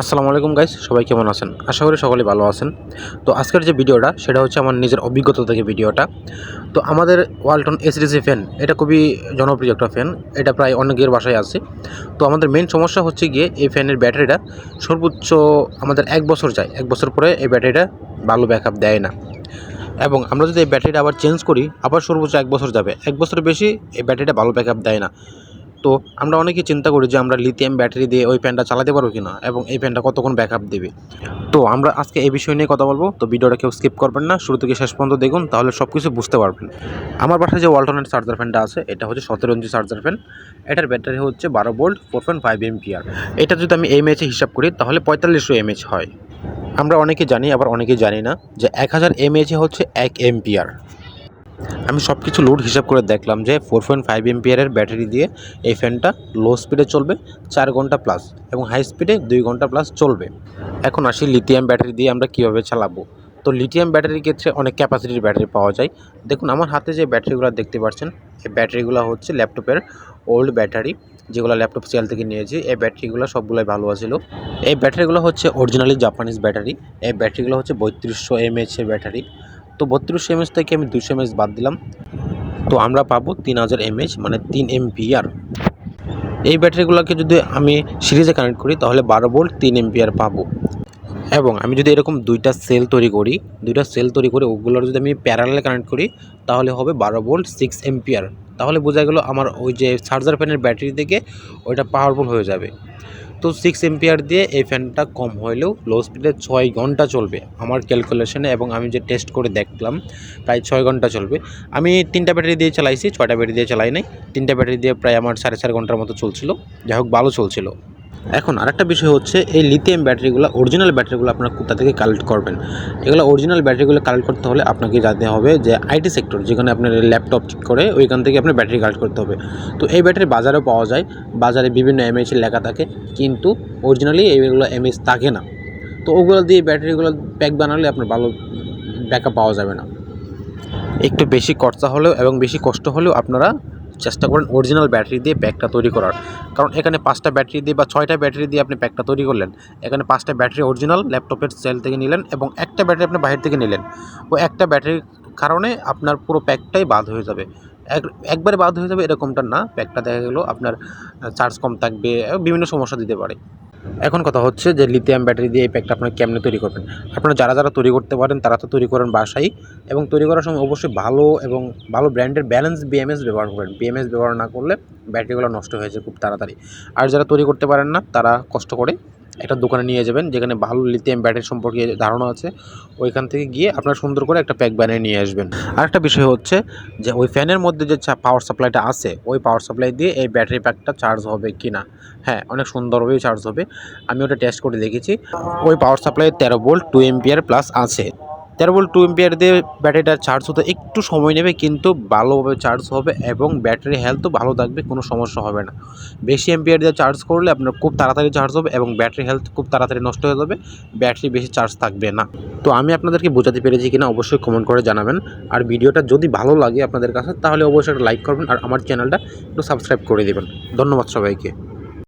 আসসালামু আলাইকুম গাইস, সবাই কেমন আছেন? আশা করি সকলে ভালো আছেন। তো আজকের যে ভিডিওটা, সেটা হচ্ছে আমার নিজের অভিজ্ঞতা থেকে ভিডিওটা। তো আমাদের ওয়ালটন এসডিসি ফ্যান এটা খুবই জনপ্রিয় একটা ফ্যান এটা প্রায় অনেকের বাসায় আছে। তো আমাদের মেন সমস্যা হচ্ছে গিয়ে, এই ফ্যানের ব্যাটারিটা সর্বোচ্চ আমাদের এক বছর যায়, এক বছর পরে এই ব্যাটারিটা ভালো ব্যাকআপ দেয় না। এবং আমরা যদি এই ব্যাটারিটা আবার চেঞ্জ করি, আবার সর্বোচ্চ এক বছর যাবে। এক বছর বেশি এই ব্যাটারিটা ভালো ব্যাকআপ দেয় না। তো আমরা অনেকে চিন্তা করি যে আমরা লিথিয়াম ব্যাটারি দিয়ে ওই ফ্যানটা চালাতে পারব কি না এবং এই ফ্যানটা কতক্ষণ ব্যাকআপ দেবে। তো আমরা আজকে এই বিষয় নিয়ে কথা বলব। তো ভিডিওটা কেউ স্কিপ করবেন না। শুরু থেকে শেষ পর্যন্ত দেখুন, তাহলে সব কিছু বুঝতে পারবেন। আমার বাসায় যে ওয়ালটনের চার্জার ফ্যানটা আছে, এটা হচ্ছে সতেরো ইঞ্চি চার্জার ফ্যান এটার ব্যাটারি হচ্ছে বারো volt four point five ampere এটা যদি আমি এমএচে হিসাব করি, তাহলে পঁয়তাল্লিশশো এমএচ হয়। আমরা অনেকে জানি, আবার অনেকে জানি না যে এক হাজার এমএচে হচ্ছে এক এমপিআর আমি সব কিছু লোড হিসাব করে দেখলাম যে ফোর পয়েন্ট ফাইভ এমপিয়ারের ব্যাটারি দিয়ে এই ফ্যানটা লো স্পিডে চলবে, চার ঘণ্টা প্লাস এবং হাই স্পিডে দুই ঘণ্টা প্লাস চলবে। এখন আসি লিথিয়াম ব্যাটারি দিয়ে আমরা কীভাবে চালাবো? তো লিথিয়াম ব্যাটারির ক্ষেত্রে অনেক ক্যাপাসিটির ব্যাটারি পাওয়া যায়। দেখুন, আমার হাতে যে ব্যাটারিগুলো দেখতে পাচ্ছেন, এই ব্যাটারিগুলো হচ্ছে ল্যাপটপের ওল্ড ব্যাটারি যেগুলো ল্যাপটপ সেল থেকে নিয়েছি। এই ব্যাটারিগুলো সবগুলোই ভালো আছিল। এই ব্যাটারিগুলো হচ্ছে অরিজিনালি জাপানিজ ব্যাটারি এই ব্যাটারিগুলো হচ্ছে বত্রিশশো এমএচের ব্যাটারি তো বত্রিশশো এমএস থেকে আমি দুশো এমএচ বাদ দিলাম। তো আমরা পাবো তিন হাজার এমএস মানে তিন এমপিআর এই ব্যাটারিগুলোকে যদি আমি সিরিজে কানেক্ট করি, তাহলে বারো ভোল্ট, তিন এমপিআর পাবো। এবং আমি যদি এরকম দুইটা সেল তৈরি করি, দুইটা সেল তৈরি করে ওগুলোর যদি আমি প্যারালালে কানেক্ট করি, তাহলে হবে বারো ভোল্ট সিক্স এমপিআর তাহলে বোঝা গেল আমার ওই যে চার্জার ফ্যানের ব্যাটারি থেকে ওইটা পাওয়ারফুল হয়ে যাবে। তো সিক্স এম্পিয়ার দিয়ে এই ফ্যানটা কম হইলেও লো স্পিডে ছয় ঘণ্টা চলবে আমার ক্যালকুলেশনে এবং আমি যে টেস্ট করে দেখলাম, প্রায় ছয় ঘণ্টা চলবে। আমি তিনটা ব্যাটারি দিয়ে চালাইছি, ছয়টা ব্যাটারি দিয়ে চালাই নাই। তিনটা ব্যাটারি দিয়ে প্রায় আমার সাড়ে চার ঘণ্টার মতো চলছিল। যাই হোক, ভালো চলছিল। এখন আরেকটা বিষয় হচ্ছে, এই লিথিয়াম ব্যাটারিগুলো অরিজিনাল ব্যাটারিগুলো আপনারা কোথা থেকে কালেক্ট করবেন? এগুলো অরিজিনাল ব্যাটারিগুলো কালেক্ট করতে হলে আপনাকে যেতে হবে যে আইটি সেক্টর যেখানে আপনার ল্যাপটপ ঠিক করে, ওইখান থেকে আপনার ব্যাটারি কালেক্ট করতে হবে। তো এই ব্যাটারি বাজারেও পাওয়া যায়, বাজারে বিভিন্ন এমএইচের লেখা থাকে, কিন্তু অরিজিনালি এইগুলো এমএইচ থাকে না। তো ওগুলো দিয়ে ব্যাটারিগুলো প্যাক বানালে আপনার ভালো ব্যাকআপ পাওয়া যাবে না। একটু বেশি খরচা হলেও এবং বেশি কষ্ট হলেও আপনারা চেষ্টা করেন অরিজিনাল ব্যাটারি দিয়ে প্যাকটা তৈরি করার। কারণ এখানে পাঁচটা ব্যাটারি দিয়ে বা ছয়টা ব্যাটারি দিয়ে আপনি প্যাকটা তৈরি করলেন। এখানে পাঁচটা ব্যাটারি অরিজিনাল ল্যাপটপের সেল থেকে নিলেন এবং একটা ব্যাটারি আপনি বাইরে থেকে নিলেন। ও একটা ব্যাটারির কারণে আপনার পুরো প্যাকটাই বাদ হয়ে যাবে। এক একবারে বাদ হয়ে যাবে এরকমটা না। প্যাকটা দেখা গেলো আপনার চার্জ কম থাকবে, বিভিন্ন সমস্যা দিতে পারে। এখন কথা হচ্ছে যে লিথিয়াম ব্যাটারি দিয়ে এই প্যাকটা আপনারা কেমনে তৈরি করবেন? আপনারা যারা যারা তৈরি করতে পারেন, তারা তো তৈরি করেন বাসায় এবং তৈরি করার সময় অবশ্যই ভালো এবং ভালো ব্র্যান্ডের ব্যালেন্স বিএমএস ব্যবহার করেন বিএমএস ব্যবহার না করলে ব্যাটারিগুলো নষ্ট হয়ে যায় খুব তাড়াতাড়ি। আর যারা তৈরি করতে পারেন না, তারা কষ্ট করে একটা দোকানে নিয়ে যাবেন, যেখানে ভালো লিথিয়াম ব্যাটারি সম্পর্কে ধারণা আছে। ওইখান থেকে গিয়ে আপনারা সুন্দর করে একটা প্যাক বানিয়ে নিয়ে আসবেন। আরেকটা বিষয় হচ্ছে যে, ওই ফ্যানের মধ্যে যে পাওয়ার সাপ্লাইটা আছে, ওই পাওয়ার সাপ্লাই দিয়ে এই ব্যাটারি প্যাকটা চার্জ হবে কি না হ্যাঁ অনেক সুন্দরভাবেই চার্জ হবে। আমি ওটা টেস্ট করে দেখেছি। ওই পাওয়ার সাপ্লাই তেরো বোল্ট টু এমপিয়ার প্লাস আছে। তেরো ভোল্ট টু এমপিয়ার দিয়ে ব্যাটারিটা চার্জ হতে একটু সময় নেবে, কিন্তু ভালোভাবে চার্জ হবে এবং ব্যাটারি হেলথও ভালো থাকবে, কোনো সমস্যা হবে না। বেশি এমপিয়ার দিয়ে চার্জ করলে আপনার খুব তাড়াতাড়ি চার্জ হবে এবং ব্যাটারি হেলথ খুব তাড়াতাড়ি নষ্ট হয়ে যাবে ব্যাটারি বেশি চার্জ থাকবে না। তো আমি আপনাদেরকে বোঝাতে পেরেছি কিনা অবশ্যই কমেন্ট করে জানাবেন। আর ভিডিওটা যদি ভালো লাগে আপনাদের কাছে, তাহলে অবশ্যই একটা লাইক করবেন আর আমার চ্যানেলটা একটু সাবস্ক্রাইব করে দেবেন। ধন্যবাদ সবাইকে।